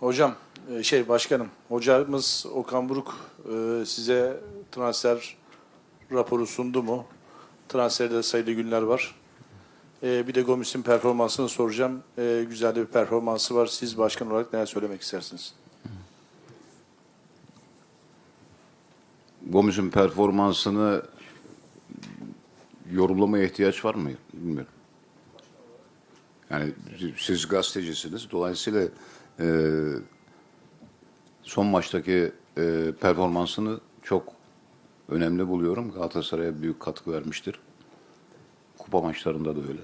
Hocam, e, şey başkanım, hocamız Okan Buruk e, size transfer raporu sundu mu? Transferde sayılı günler var. E, Bir de Gomis'in performansını soracağım. Güzel bir performansı var. Siz başkan olarak neler söylemek istersiniz? Gomis'in performansını yorumlamaya ihtiyaç var mı? Bilmiyorum. Yani siz gazetecisiniz. Dolayısıyla e, son maçtaki e, performansını çok önemli buluyorum. Galatasaray'a büyük katkı vermiştir. Kupa maçlarında da öyle.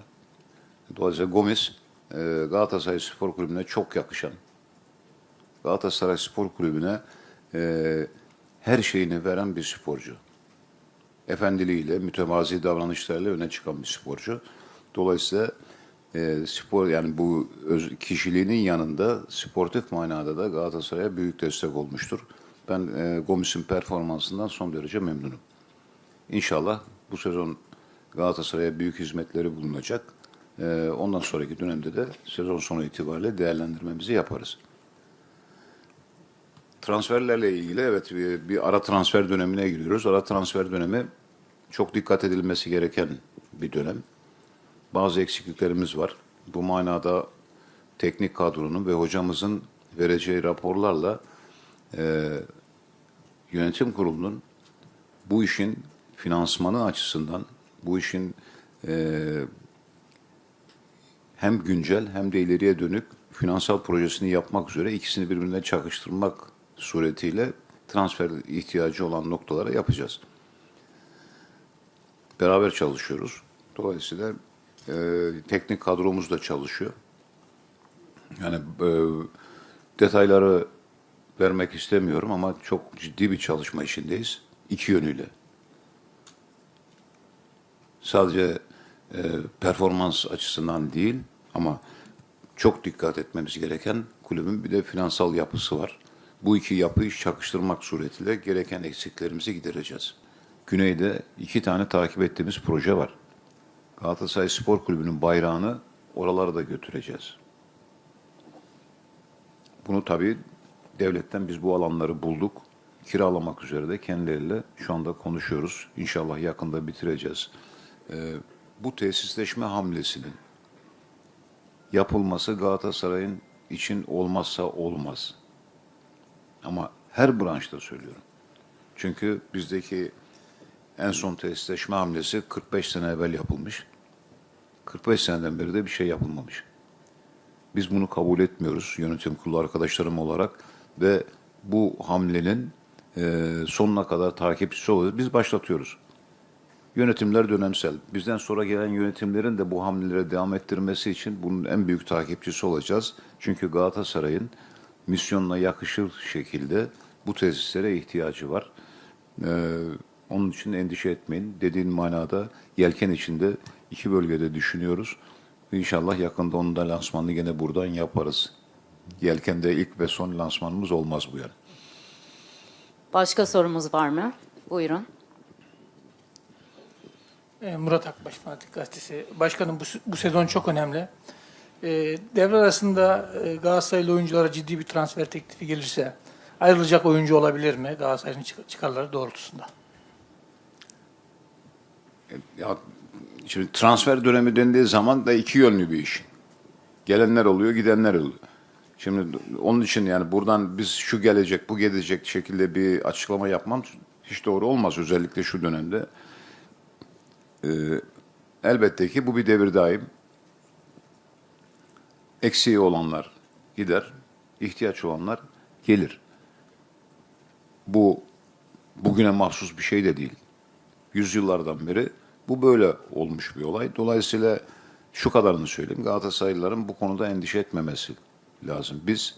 Dolayısıyla Gomis e, Galatasaray Spor Kulübü'ne çok yakışan, Galatasaray Spor Kulübü'ne e, her şeyini veren bir sporcu. Efendiliğiyle, mütevazi davranışlarıyla öne çıkan bir sporcu. Dolayısıyla e, spor yani bu öz, kişiliğinin yanında sportif manada da Galatasaray'a büyük destek olmuştur. Ben e, Gomis'in performansından son derece memnunum. İnşallah bu sezon Galatasaray'a büyük hizmetleri bulunacak. E, ondan sonraki dönemde de sezon sonu itibariyle değerlendirmemizi yaparız. Transferlerle ilgili evet bir, bir ara transfer dönemine giriyoruz. Ara transfer dönemi çok dikkat edilmesi gereken bir dönem. Bazı eksikliklerimiz var. Bu manada teknik kadronun ve hocamızın vereceği raporlarla e, yönetim kurulunun bu işin finansmanı açısından bu işin e, hem güncel hem de ileriye dönük finansal projesini yapmak üzere ikisini birbirine çakıştırmak suretiyle transfer ihtiyacı olan noktalara yapacağız. Beraber çalışıyoruz. Dolayısıyla e, teknik kadromuz da çalışıyor. Yani e, detayları vermek istemiyorum ama çok ciddi bir çalışma işindeyiz. iki yönüyle. Sadece e, performans açısından değil ama çok dikkat etmemiz gereken kulübün bir de finansal yapısı var. Bu iki yapıyı çakıştırmak suretiyle gereken eksiklerimizi gidereceğiz. Güneyde iki tane takip ettiğimiz proje var. Galatasaray Spor Kulübü'nün bayrağını oralara da götüreceğiz. Bunu tabii devletten biz bu alanları bulduk. Kiralamak üzere de kendileriyle şu anda konuşuyoruz. İnşallah yakında bitireceğiz. Ee, bu tesisleşme hamlesinin yapılması Galatasaray'ın için olmazsa olmaz. Ama her branşta söylüyorum. Çünkü bizdeki en son tesisleşme hamlesi 45 sene evvel yapılmış. 45 seneden beri de bir şey yapılmamış. Biz bunu kabul etmiyoruz yönetim kurulu arkadaşlarım olarak ve bu hamlenin e, sonuna kadar takipçisi oluyoruz. Biz başlatıyoruz. Yönetimler dönemsel. Bizden sonra gelen yönetimlerin de bu hamlelere devam ettirmesi için bunun en büyük takipçisi olacağız. Çünkü Galatasaray'ın misyonuna yakışır şekilde bu tesislere ihtiyacı var. Ee, onun için endişe etmeyin. Dediğin manada yelken içinde iki bölgede düşünüyoruz. İnşallah yakında onun da lansmanını gene buradan yaparız. Yelken'de ilk ve son lansmanımız olmaz bu yani. Başka sorumuz var mı? Buyurun. E, Murat Akbaş Fanatik Gazetesi. Başkanım bu, bu sezon çok önemli. E, devre arasında e, Galatasaraylı oyunculara ciddi bir transfer teklifi gelirse ayrılacak oyuncu olabilir mi Galatasaray'ın çık- çıkarları doğrultusunda? Ya şimdi transfer dönemi dendiği zaman da iki yönlü bir iş. Gelenler oluyor, gidenler oluyor. Şimdi onun için yani buradan biz şu gelecek, bu gelecek şekilde bir açıklama yapmam hiç doğru olmaz. Özellikle şu dönemde. Ee, elbette ki bu bir devir daim. Eksiği olanlar gider, ihtiyaç olanlar gelir. Bu bugüne mahsus bir şey de değil yüzyıllardan beri bu böyle olmuş bir olay. Dolayısıyla şu kadarını söyleyeyim. Galatasaraylıların bu konuda endişe etmemesi lazım. Biz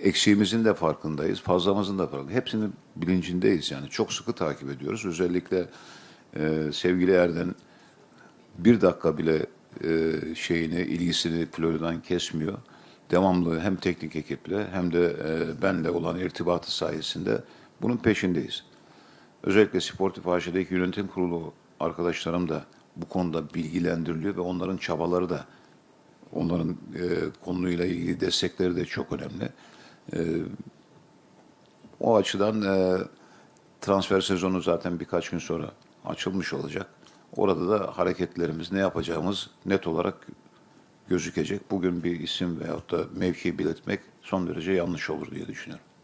eksiğimizin de farkındayız, fazlamızın da farkındayız. Hepsinin bilincindeyiz yani. Çok sıkı takip ediyoruz. Özellikle e, sevgili Erden bir dakika bile e, şeyini, ilgisini Florya'dan kesmiyor. Devamlı hem teknik ekiple hem de e, benle olan irtibatı sayesinde bunun peşindeyiz. Özellikle Sportif AŞ'deki yönetim kurulu arkadaşlarım da bu konuda bilgilendiriliyor ve onların çabaları da Onların e, konuyla ilgili destekleri de çok önemli. E, o açıdan e, transfer sezonu zaten birkaç gün sonra açılmış olacak. Orada da hareketlerimiz, ne yapacağımız net olarak gözükecek. Bugün bir isim veyahut da mevki belirtmek son derece yanlış olur diye düşünüyorum.